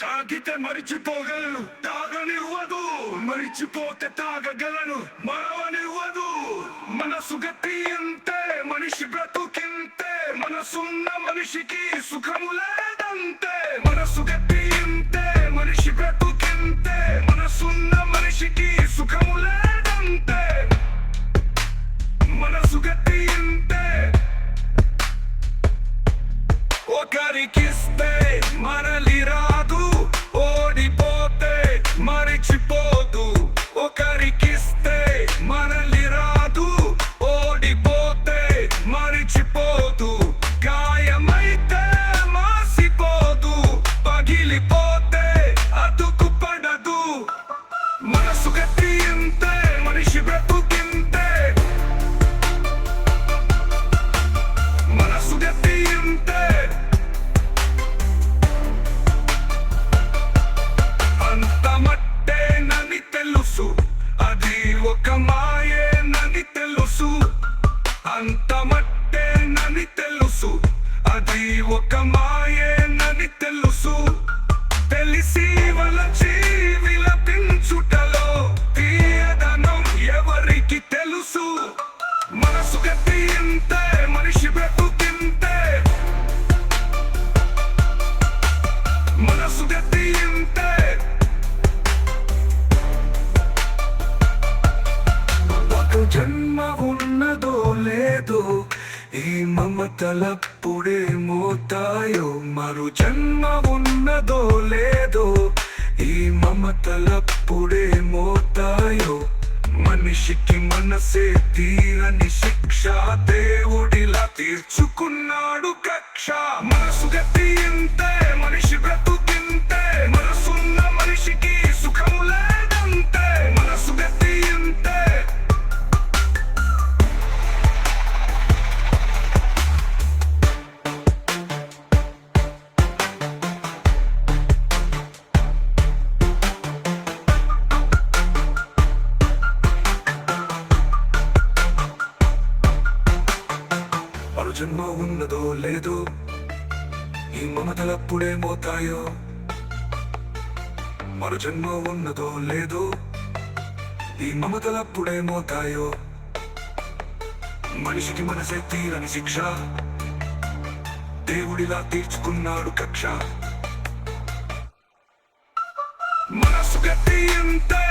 తాగితే మరిచిపోగలను తాగనివ్వదు మరిచిపోతే తాగగలను. మరవనివ్వదు మనసు గతి ఇంతే మనిషి బ్రతుకింతే మనసున్న మనిషికి సుఖము లేదంతే. మనసు గతి ఇంతే మనిషి బ్రతుకింతే మనసున్న మనిషికి సుఖము లేదంతే. మనసు గతి ఇంతే ఒకరికిస్తే మరలిరా. Trip అంత మట్టేనని తెలుసు. అది ఒక మాయే లేదో. ఈ మమతలప్పుడే మోతాయో. మరు జన్మ ఉన్నదో లేదో. ఈ మమతలప్పుడే మోతాయో. మనిషికి మనసే తీరని శిక్ష దేవుడిలా తీర్చుకున్నాడు కక్ష. మరు జన్మ ఉన్నదో లేదో ఈ మమతలప్పుడే మోతాయో మరు జన్మ ఉన్నదో లేదో ఈ మమతలప్పుడే మోతాయో మనిషికి మనసే తీరని శిక్ష. దేవుడిలా తీర్చుకున్నాడు కక్ష. మనసు గట్టి ఎంత